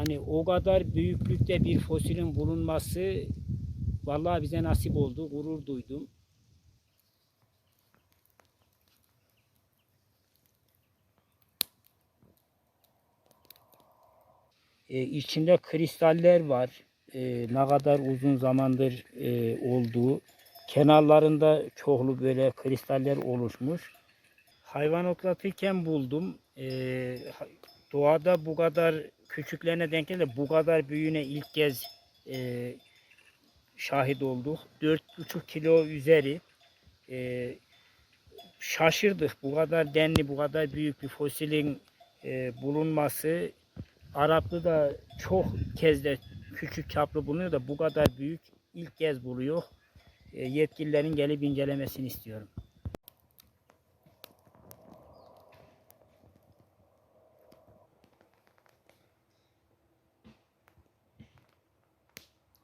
Hani o kadar büyüklükte bir fosilin bulunması vallahi bize nasip oldu. Gurur duydum. E, içinde kristaller var. E, ne kadar uzun zamandır e, olduğu. Kenarlarında çoklu böyle kristaller oluşmuş. Hayvan otlatırken buldum. E, ha- doğada bu kadar küçüklerine denk geldi. Bu kadar büyüğüne ilk kez e, şahit olduk. 4,5 kilo üzeri. E, şaşırdık. Bu kadar denli, bu kadar büyük bir fosilin e, bulunması Araplı çok kez de küçük çaplı bulunuyor da bu kadar büyük ilk kez buluyor. E, yetkililerin gelip incelemesini istiyorum.